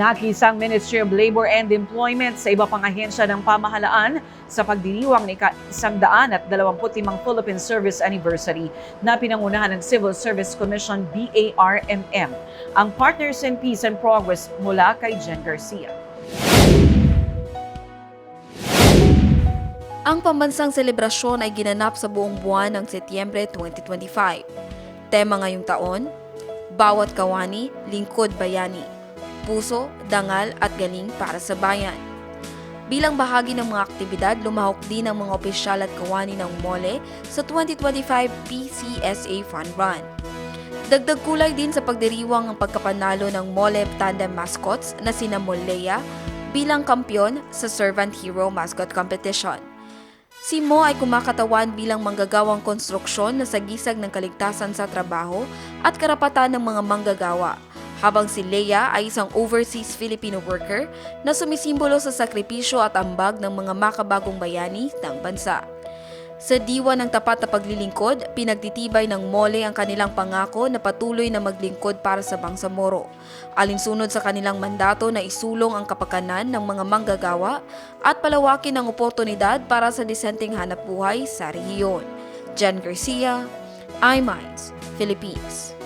Nakisang Ministry of Labor and Employment sa iba pang ahensya ng pamahalaan sa pagdiriwang ni isang daan at 25 Philippine Service Anniversary na pinangunahan ng Civil Service Commission BARMM. Ang Partners in Peace and Progress mula kay Jen Garcia. Ang pambansang selebrasyon ay ginanap sa buong buwan ng Setyembre 2025. Tema ngayong taon, Bawat Kawani, Lingkod Bayani. Puso, dangal at galing para sa bayan. Bilang bahagi ng mga aktibidad, lumahok din ang mga opisyal at kawani ng mole sa 2025 PCSA Fun Run. Dagdag kulay din sa pagdiriwang ang pagkapanalo ng mole tandem mascots na sina Molea bilang kampyon sa Servant Hero Mascot Competition. Si Mo ay kumakatawan bilang manggagawang konstruksyon na sagisag ng kaligtasan sa trabaho at karapatan ng mga manggagawa, habang si Leia ay isang overseas Filipino worker na sumisimbolo sa sakripisyo at ambag ng mga makabagong bayani ng bansa. Sa diwa ng tapat na paglilingkod, pinagtitibay ng mole ang kanilang pangako na patuloy na maglingkod para sa Bangsamoro. Alinsunod sa kanilang mandato na isulong ang kapakanan ng mga manggagawa at palawakin ang oportunidad para sa disenteng hanap buhay sa rehiyon. Jan Garcia, iMinds, Philippines.